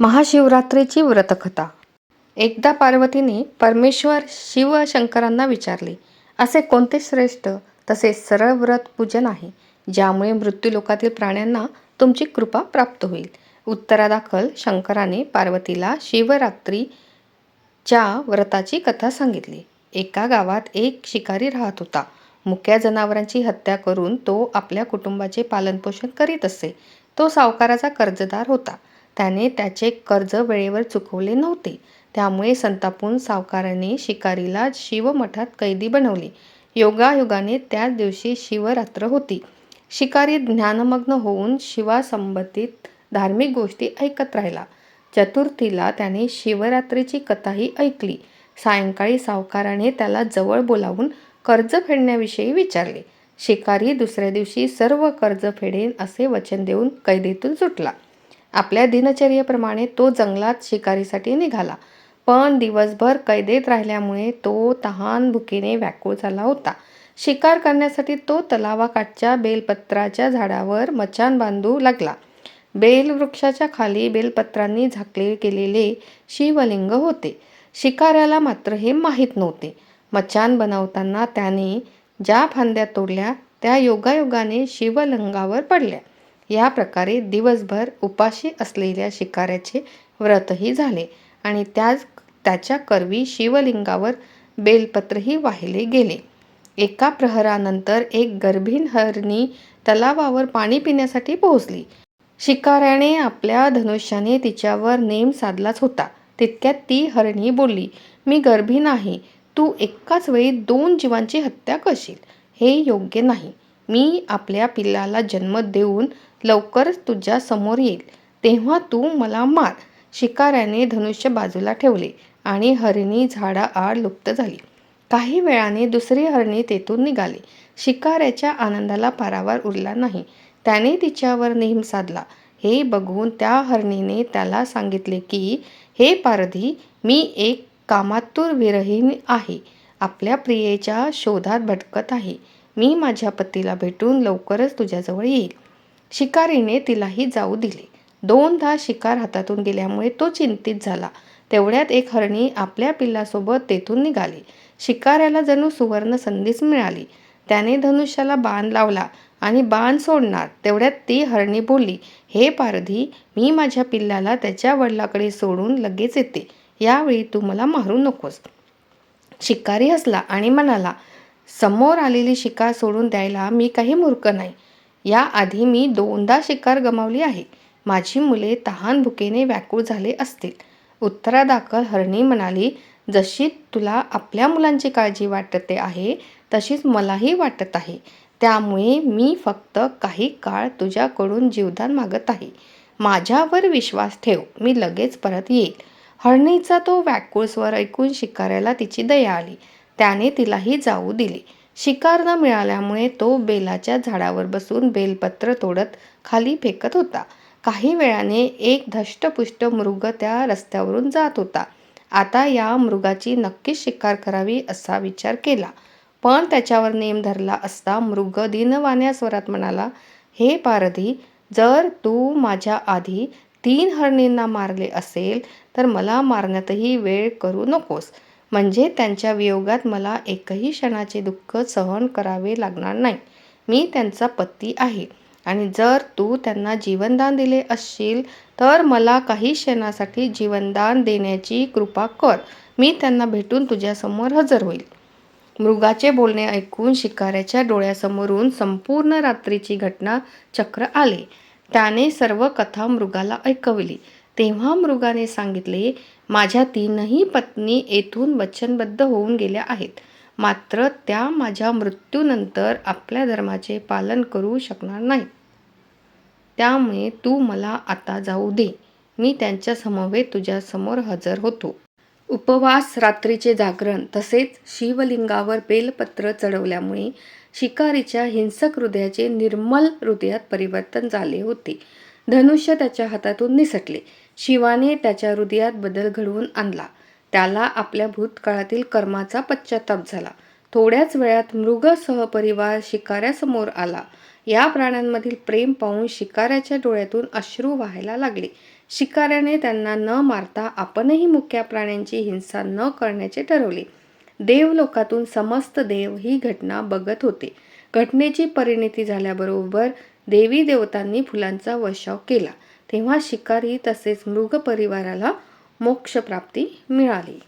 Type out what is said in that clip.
महाशिवरात्रीची व्रतकथा. एकदा पार्वतीने परमेश्वर शिवशंकरांना विचारले असे कोणते श्रेष्ठ तसेच सरळ व्रत पूजन आहे ज्यामुळे मृत्यूलोकातील प्राण्यांना तुमची कृपा प्राप्त होईल उत्तरादाखल शंकराने पार्वतीला शिवरात्रीच्या व्रताची कथा सांगितली. एका गावात एक शिकारी राहत होता. मुक्या जनावरांची हत्या करून तो आपल्या कुटुंबाचे पालनपोषण करीत असे. तो सावकाराचा कर्जदार होता. त्याने त्याचे कर्ज वेळेवर चुकवले नव्हते. त्यामुळे संतापून सावकाराने शिकारीला शिवमठात कैदी बनवले. योगायोगाने त्याच दिवशी शिवरात्र होती. शिकारी ज्ञानमग्न होऊन शिवासंबंधित धार्मिक गोष्टी ऐकत राहिला. चतुर्थीला त्याने शिवरात्रीची कथाही ऐकली. सायंकाळी सावकाराने त्याला जवळ बोलावून कर्ज फेडण्याविषयी विचारले. शिकारी दुसऱ्या दिवशी सर्व कर्ज फेडेन असे वचन देऊन कैदेतून सुटला. आपल्या दिनचर्येप्रमाणे तो जंगलात शिकारीसाठी निघाला. पण दिवसभर कैदेत राहिल्यामुळे तो तहान भुकीने व्याकुळ झाला होता. शिकार करण्यासाठी तो तलावाकाठच्या बेलपत्राच्या झाडावर मचान बांधू लागला. बेल वृक्षाच्या खाली बेलपत्रांनी झाकले गेलेले शिवलिंग होते. शिकाऱ्याला मात्र हे माहीत नव्हते. मचान बनवताना त्याने ज्या फांद्या तोडल्या त्या योगायोगाने शिवलिंगावर पडल्या. या प्रकारे दिवसभर उपाशी असलेल्या शिकाऱ्याचे व्रतही झाले आणि त्याच त्याच्या करवी शिवलिंगावर बेलपत्रही वाहिले गेले. एका प्रहरानंतर एक गर्भीण हरणी तलावावर पाणी पिण्यासाठी पोहोचली. शिकाऱ्याने आपल्या धनुष्याने तिच्यावर नेम साधलाच होता. तितक्यात ती हरणी बोलली मी गर्भी नाही तू एकाच वेळी दोन जीवांची हत्या करशील. हे योग्य नाही. मी आपल्या पिल्लाला जन्म देऊन लवकरच तुझ्या समोर येईल. तेव्हा तू मला मार. शिकाऱ्याने धनुष्य बाजूला ठेवले आणि हरिणी झाडाआड लुप्त झाली. काही वेळाने दुसरी हरणी तेथून निघाली. शिकाऱ्याच्या आनंदाला पारावार उरला नाही. त्याने तिच्यावर नेम साधला. हे बघून त्या हरणीने त्याला सांगितले की हे पारधी मी एक कामातूर विरहीन आहे. आपल्या प्रियेच्या शोधात भटकत आहे. मी माझ्या पतीला भेटून लवकरच तुझ्याजवळ येईल. शिकारीने तिलाही जाऊ दिले. दोनदा शिकार हातातून गेल्यामुळे तो चिंतित झाला. तेवढ्यात एक हरणी आपल्या पिल्लासोबत तेथून निघाली. शिकाऱ्याला जणू सुवर्ण संधीच मिळाली. त्याने धनुष्याला बाण लावला आणि बाण सोडणार तेवढ्यात ती हरणी बोलली हे पारधी मी माझ्या पिल्लाला त्याच्या वडिलाकडे सोडून लगेच येते. यावेळी तू मला मारू नकोस. शिकारी हसला आणि म्हणाला समोर आलेली शिकार सोडून द्यायला मी काही मूर्ख नाही. याआधी मी दोनदा शिकार गमावली आहे. माझी मुले तहान भुकेने व्याकुळ झाले असतील. उत्तरादाखल हरणी म्हणाली जशी तुला आपल्या मुलांची काळजी वाटते आहे तशीच मलाही वाटत आहे. त्यामुळे मी फक्त काही काळ तुझ्याकडून जीवदान मागत आहे. माझ्यावर विश्वास ठेव मी लगेच परत येईल. हरणीचा तो व्याकुळ स्वर ऐकून शिकाऱ्याला तिची दया आली. त्याने तिलाही जाऊ दिले. शिकार न मिळाल्यामुळे तो बेलाच्या झाडावर बसून बेलपत्र तोडत खाली फेकत होता. काही वेळाने एक धष्टपुष्ट मृग त्या रस्त्यावरून जात होता. आता या मृगाची नक्कीच शिकार करावी असा विचार केला. पण त्याच्यावर नेम धरला असता मृग दिनवाण्या स्वरात म्हणाला हे पारधी जर तू माझ्या आधी तीन हरणींना मारले असेल तर मला मारण्यातही वेळ करू नकोस. म्हणजे त्यांच्या वियोगात मला एकही क्षणाचे दुःख सहन करावे लागणार नाही. मी त्यांचा पती आहे. आणि जर तू त्यांना जीवनदान दिले असशील तर मला काही क्षणासाठी जीवनदान देण्याची कृपा कर. मी त्यांना भेटून तुझ्यासमोर हजर होईल. मृगाचे बोलणे ऐकून शिकाऱ्याच्या डोळ्यासमोरून संपूर्ण रात्रीची घटना चक्र आले. त्याने सर्व कथा मृगाला ऐकवली. तेव्हा मृगाने सांगितले माझ्या तीनही पत्नी येथून वचनबद्ध होऊन गेल्या आहेत. मात्र त्या माझ्या मृत्यूनंतर आपल्या धर्माचे पालन करू शकणार नाहीत. त्यामुळे तू मला आता जाऊ दे. मी त्यांच्या समवेत तुझ्यासमोर हजर होतो. उपवास रात्रीचे जागरण तसेच शिवलिंगावर बेलपत्र चढवल्यामुळे शिकारीच्या हिंसक हृदयाचे निर्मल हृदयात परिवर्तन झाले होते. धनुष्य त्याच्या हातातून निसटले. शिवाने त्याच्या हृदयात बदल घडवून आणला. त्याला आपल्या भूतकाळातील कर्माचा पश्चाताप झाला. थोड्याच वेळात मृग सहपरिवार शिकाऱ्यासमोर आला. या प्राण्यांमधील प्रेम पाहून शिकाऱ्याच्या डोळ्यातून अश्रू व्हायला लागले. शिकाऱ्याने त्यांना न मारता आपणही मुक्या प्राण्यांची हिंसा न करण्याचे ठरवले. देवलोकातून समस्त देव ही घटना बघत होते. घटनेची परिणती झाल्याबरोबर देवी देवतांनी फुलांचा वर्षाव केला. तेव्हा शिकारी तसेच मृग परिवाराला मोक्षप्राप्ती मिळाली.